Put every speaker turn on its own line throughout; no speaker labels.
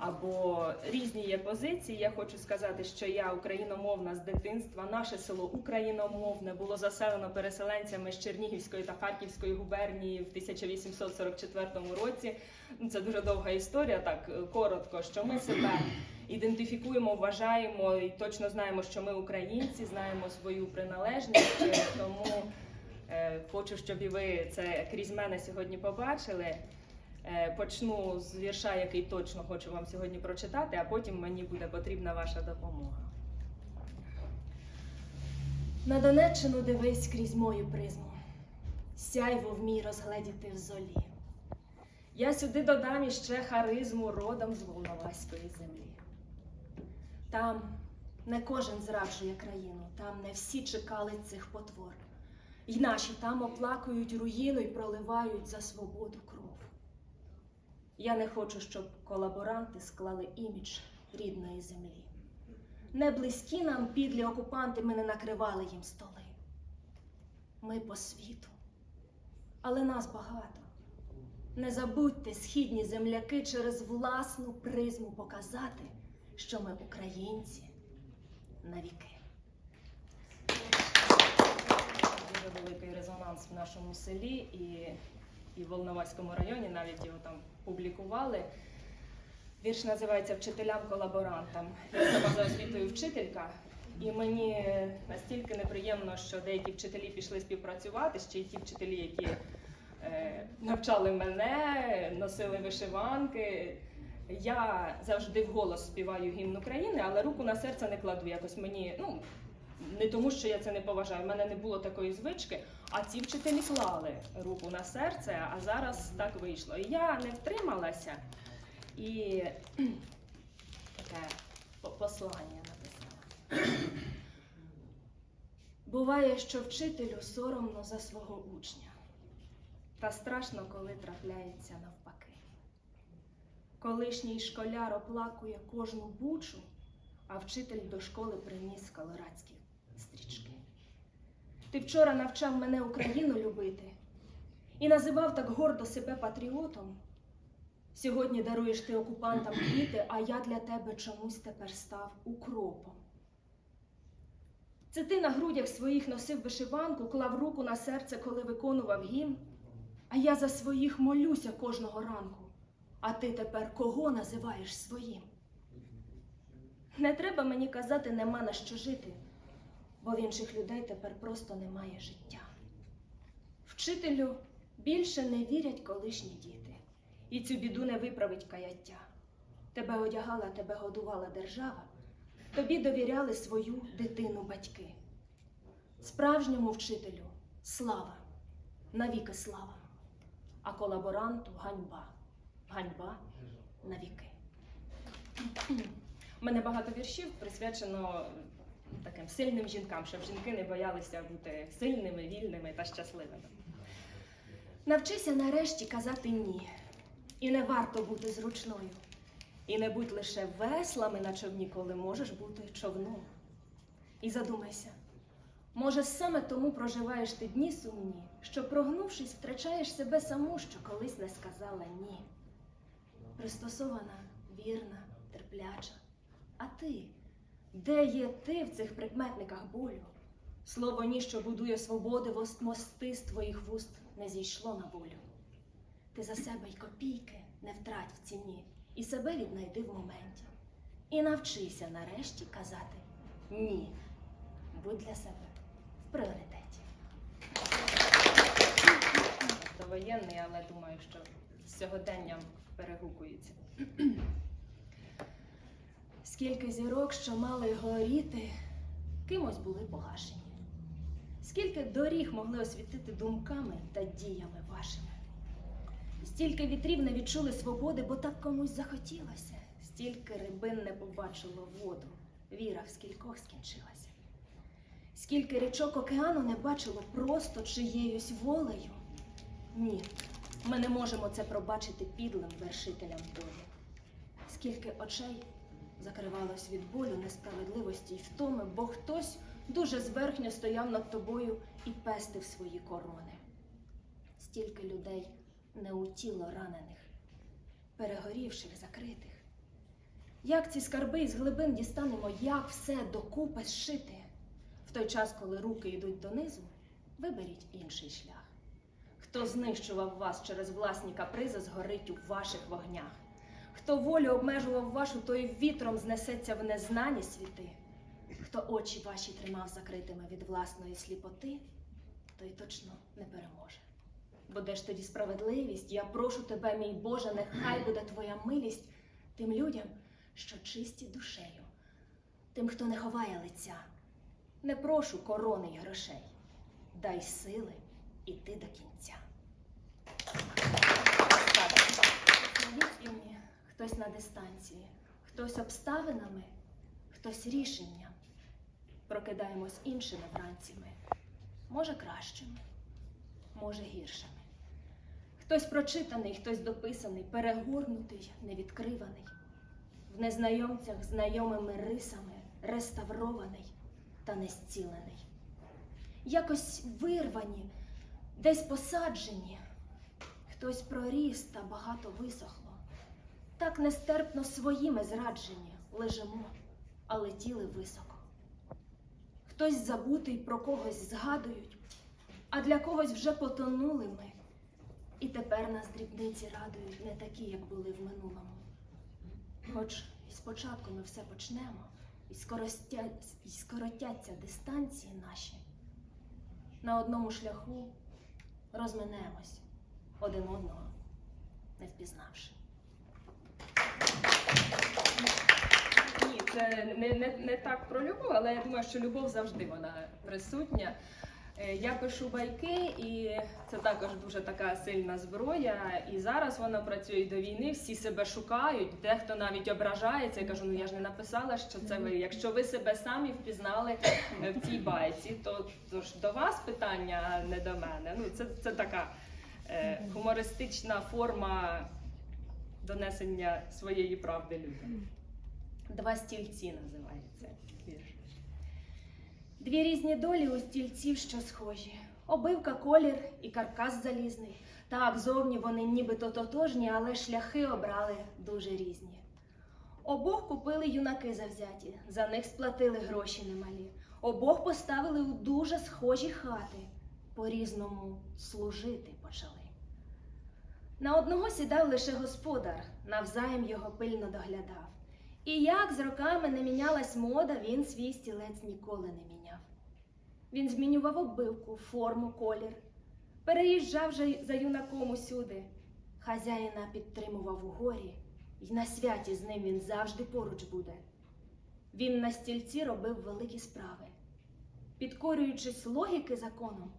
або різні є позиції. Я хочу сказати, що я україномовна з дитинства. Наше село україномовне було заселено переселенцями з Чернігівської та Харківської губернії в 1844 році. Це дуже довга історія. Так е, коротко, що ми себе ідентифікуємо, вважаємо і точно знаємо, що ми українці, знаємо свою приналежність. Е, Тому е, хочу, щоб і ви це крізь мене сьогодні побачили. Е, Почну з вірша, який точно хочу вам сьогодні прочитати, а потім мені буде потрібна ваша допомога. На Донеччину дивись крізь мою призму, сяйво вмій розгледіти в золі. Я сюди додам іще харизму родом з Волноваської землі. Там не кожен зраджує країну, там не всі чекали цих потвор. І наші там оплакують руїну і проливають за свободу кров. Я не хочу, щоб колаборанти склали імідж рідної землі. Не близькі нам підлі окупанти ми не накривали їм столи. Ми по світу, але нас багато. Не забудьте, східні земляки, через власну призму показати, що ми українці навіки. Дуже великий резонанс в нашому селі і, і в Волноваському районі, навіть його там публікували. Вірш називається Вчителям-колаборантам. Я сама за освітою вчителька, і мені настільки неприємно, що деякі вчителі пішли співпрацювати, ще й ті вчителі, які е, навчали мене, носили вишиванки. Я завжди вголос співаю гімн України, але руку на серце не кладу. Якось мені, ну не тому, що я це не поважаю, в мене не було такої звички. А ці вчителі клали руку на серце, а зараз так вийшло. І я не втрималася і таке послання написала. Буває, що вчителю соромно за свого учня, та страшно, коли трапляється навпаки. Колишній школяр оплакує кожну бучу, а вчитель до школи приніс колорадські стрічки. Ти вчора навчав мене Україну любити і називав так гордо себе патріотом. Сьогодні даруєш ти окупантам квіти, а я для тебе чомусь тепер став укропом. Це ти на грудях своїх носив вишиванку, клав руку на серце, коли виконував гімн, а я за своїх молюся кожного ранку. А ти тепер кого називаєш своїм? Не треба мені казати, нема на що жити, бо в інших людей тепер просто немає життя. Вчителю більше не вірять колишні діти, і цю біду не виправить каяття. Тебе одягала, тебе годувала держава, тобі довіряли свою дитину батьки. Справжньому вчителю слава, навіки слава, а колаборанту ганьба ганьба навіки. У мене багато віршів присвячено таким сильним жінкам, щоб жінки не боялися бути сильними, вільними та щасливими. Навчися нарешті казати ні. І не варто бути зручною. І не будь лише веслами на човні, коли можеш бути човном. І задумайся, може, саме тому проживаєш ти дні сумні, що, прогнувшись, втрачаєш себе саму, що колись не сказала ні пристосована, вірна, терпляча. А ти? Де є ти в цих прикметниках болю? Слово ні, що будує свободи, мости з твоїх вуст не зійшло на волю. Ти за себе й копійки не втрать в ціні, і себе віднайди в моменті. І навчися нарешті казати ні. Будь для себе в пріоритеті. Довоєнний, але думаю, що з сьогоденням перегукується. Скільки зірок, що мали горіти, кимось були погашені. Скільки доріг могли освітити думками та діями вашими. Стільки вітрів не відчули свободи, бо так комусь захотілося. Стільки рибин не побачило воду, віра в скількох скінчилася. Скільки річок океану не бачило просто чиєюсь волею. Ні, ми не можемо це пробачити підлим вершителям долі. Скільки очей закривалось від болю, несправедливості й втоми, бо хтось дуже зверхньо стояв над тобою і пестив свої корони. Стільки людей не у тіло ранених, перегорівших, закритих, Як ці скарби із глибин дістанемо, як все докупи зшити? В той час, коли руки йдуть донизу, виберіть інший шлях. Хто знищував вас через власні капризи, згорить у ваших вогнях. Хто волю обмежував вашу, той вітром знесеться в незнані світи. Хто очі ваші тримав закритими від власної сліпоти, той точно не переможе. Бо де ж тоді справедливість? Я прошу тебе, мій Боже, нехай буде твоя милість тим людям, що чисті душею, тим, хто не ховає лиця. Не прошу корони й грошей, дай сили іти до кінця. Хтось на дистанції, хтось обставинами, хтось рішенням. Прокидаємось іншими вранціми, може кращими, може гіршими. Хтось прочитаний, хтось дописаний, перегорнутий, невідкриваний, в незнайомцях знайомими рисами, реставрований та незцілений. Якось вирвані, десь посаджені, хтось проріс та багато висохло. Так нестерпно своїми зраджені лежимо, а летіли високо. Хтось забутий про когось згадують, а для когось вже потонули ми. І тепер нас дрібниці радують не такі, як були в минулому. Хоч і спочатку ми все почнемо, і, скоростя... і скоротяться дистанції наші. На одному шляху розминемось один одного, не впізнавши. Ні, це не, не, не так про любов, але я думаю, що любов завжди вона присутня. Е, Я пишу байки, і це також дуже така сильна зброя. І зараз вона працює до війни. Всі себе шукають. Дехто навіть ображається. Я кажу, ну я ж не написала, що це ви. Якщо ви себе самі впізнали е, в цій байці, то, то ж до вас питання, а не до мене. Ну це, це така е, гумористична форма донесення своєї правди людям. Два стільці називається вірш. Дві різні долі у стільців, що схожі. Обивка, колір і каркас залізний. Так, зовні вони нібито тотожні, але шляхи обрали дуже різні. Обох купили юнаки завзяті, за них сплатили гроші немалі. Обох поставили у дуже схожі хати, по-різному служити почали. На одного сідав лише господар, навзаєм його пильно доглядав. І як з роками не мінялась мода, він свій стілець ніколи не міняв. Він змінював оббивку, форму, колір, переїжджав же за юнаком усюди. Хазяїна підтримував у горі, і на святі з ним він завжди поруч буде. Він на стільці робив великі справи, підкорюючись логіки законом.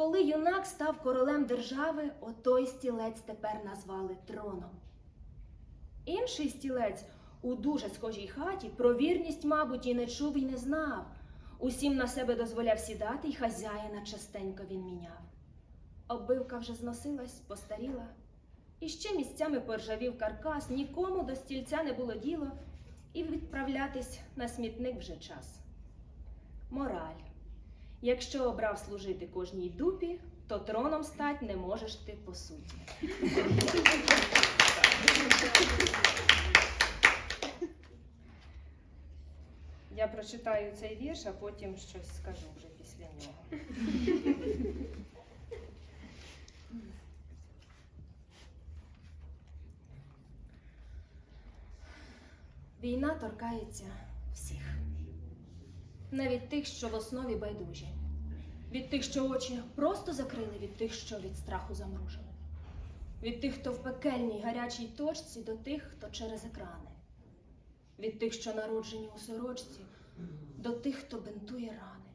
Коли юнак став королем держави, отой стілець тепер назвали троном. Інший стілець у дуже схожій хаті про вірність, мабуть, і не чув і не знав. Усім на себе дозволяв сідати, і хазяїна частенько він міняв. Оббивка вже зносилась, постаріла, і ще місцями поржавів каркас, нікому до стільця не було діло, і відправлятись на смітник вже час. Мораль. Якщо обрав служити кожній дупі, то троном стать не можеш ти по суті. Я прочитаю цей вірш, а потім щось скажу вже після нього. Війна торкається навіть тих, що в основі байдужі, від тих, що очі просто закрили, від тих, що від страху замружили, від тих, хто в пекельній гарячій точці, до тих, хто через екрани, від тих, що народжені у сорочці, до тих, хто бинтує рани,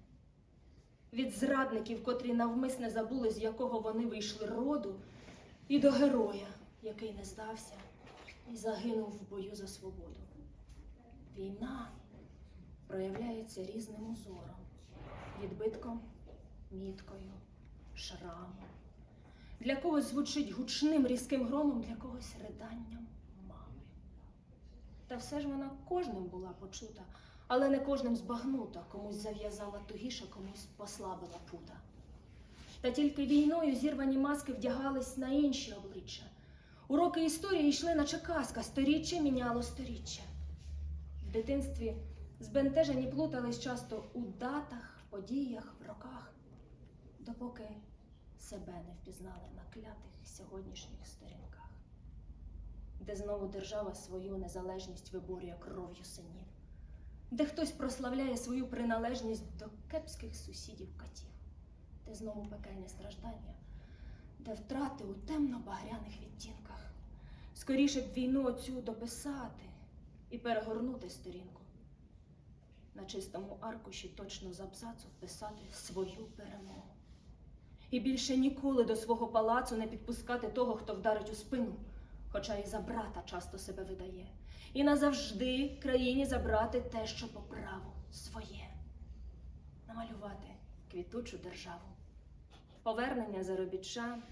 від зрадників, котрі навмисне забули, з якого вони вийшли роду, і до героя, який не здався і загинув в бою за свободу. Війна проявляється різним узором, відбитком, міткою, шрамом. Для когось звучить гучним різким громом, для когось риданням мами. Та все ж вона кожним була почута, але не кожним збагнута, комусь зав'язала тугіше, комусь послабила пута. Та тільки війною зірвані маски вдягались на інші обличчя. Уроки історії йшли, наче казка, сторіччя міняло сторіччя. В дитинстві збентежені плутались часто у датах, подіях, в роках, допоки себе не впізнали на клятих сьогоднішніх сторінках, де знову держава свою незалежність виборює кров'ю синів, де хтось прославляє свою приналежність до кепських сусідів катів, де знову пекельне страждання, де втрати у темно-багряних відтінках. Скоріше б війну оцю дописати і перегорнути сторінку. На чистому аркуші точно з абзацу вписати свою перемогу. І більше ніколи до свого палацу не підпускати того, хто вдарить у спину, хоча і за брата часто себе видає. І назавжди країні забрати те, що по праву своє. Намалювати квітучу державу. Повернення заробітчан.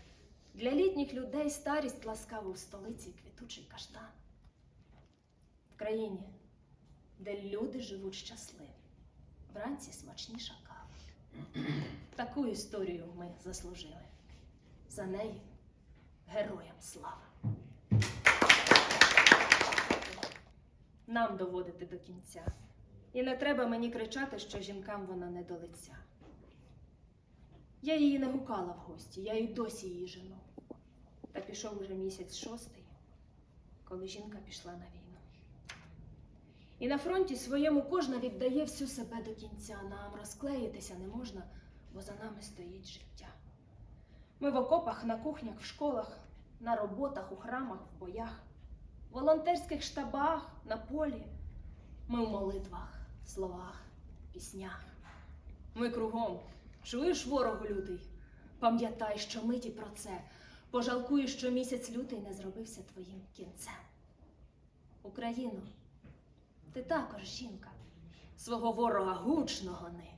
Для літніх людей старість ласкаву в столиці квітучий каштан. В країні, де люди живуть щасливі, вранці смачніша кава. Таку історію ми заслужили. За неї героям слава. Нам доводити до кінця. І не треба мені кричати, що жінкам вона не до лиця. Я її не гукала в гості, я й досі її жену. Та пішов уже місяць шостий, коли жінка пішла на війну. І на фронті своєму кожна віддає всю себе до кінця. Нам розклеїтися не можна, бо за нами стоїть життя. Ми в окопах, на кухнях, в школах, на роботах, у храмах, в боях, в волонтерських штабах, на полі. Ми в молитвах, словах, піснях. Ми кругом. Чуєш, ворогу лютий? Пам'ятай, що миті про це. Пожалкую, що місяць лютий не зробився твоїм кінцем. Україно, ти також жінка, свого ворога гучного ни.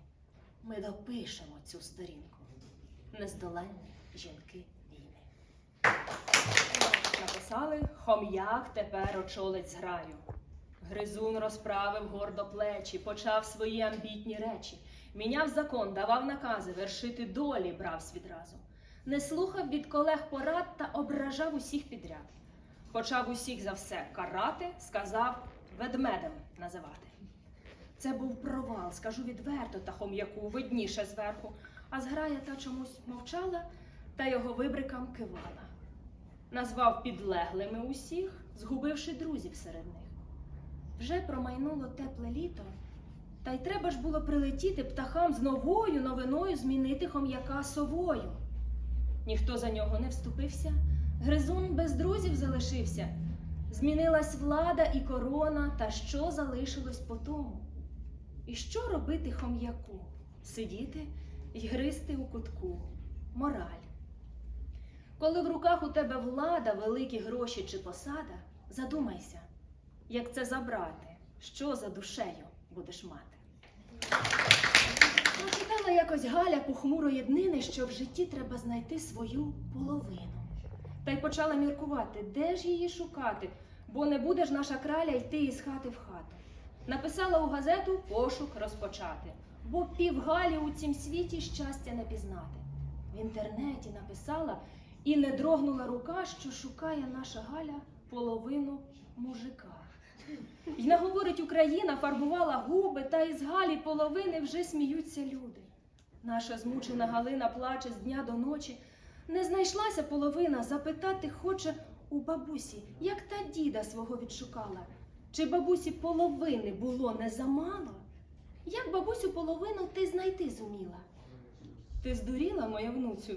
Ми допишемо цю сторінку. Нездоланні жінки війни. Написали Хом'як тепер очолить зграю. Гризун розправив гордо плечі, почав свої амбітні речі. Міняв закон, давав накази, вершити долі бравсь відразу. Не слухав від колег порад та ображав усіх підряд. Почав усіх за все карати, сказав ведмедем називати. Це був провал, скажу відверто, та хом'яку видніше зверху, а зграя та чомусь мовчала та його вибрикам кивала. Назвав підлеглими усіх, згубивши друзів серед них. Вже промайнуло тепле літо, та й треба ж було прилетіти птахам з новою новиною змінити хом'яка совою. Ніхто за нього не вступився, гризун без друзів залишився. Змінилась влада і корона, та що залишилось по тому? І що робити хом'яку? Сидіти й гризти у кутку. Мораль. Коли в руках у тебе влада, великі гроші чи посада, задумайся, як це забрати, що за душею будеш мати. Прочитала якось Галя похмурої днини, що в житті треба знайти свою половину. Та й почала міркувати, де ж її шукати, бо не буде ж наша краля йти із хати в хату. Написала у газету пошук розпочати, бо пів Галі у цім світі щастя не пізнати. В інтернеті написала і не дрогнула рука, що шукає наша Галя половину мужика. й наговорить Україна, фарбувала губи, та із Галі половини вже сміються люди. Наша змучена Галина плаче з дня до ночі. Не знайшлася половина, запитати хоче у бабусі, як та діда свого відшукала. Чи бабусі половини було не замало? Як бабусю половину ти знайти зуміла? Ти здуріла, моя внуцю?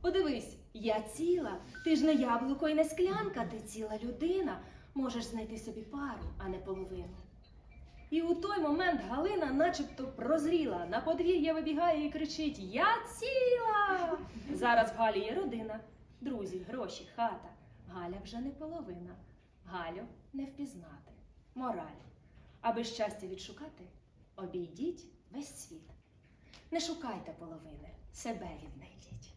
Подивись, я ціла, ти ж не яблуко і не склянка, ти ціла людина. Можеш знайти собі пару, а не половину. І у той момент Галина начебто прозріла, на подвір'я вибігає і кричить: Я ціла! Зараз в Галі є родина, друзі, гроші, хата. Галя вже не половина. Галю не впізнати. Мораль. Аби щастя відшукати, обійдіть весь світ. Не шукайте половини, себе віднайдіть.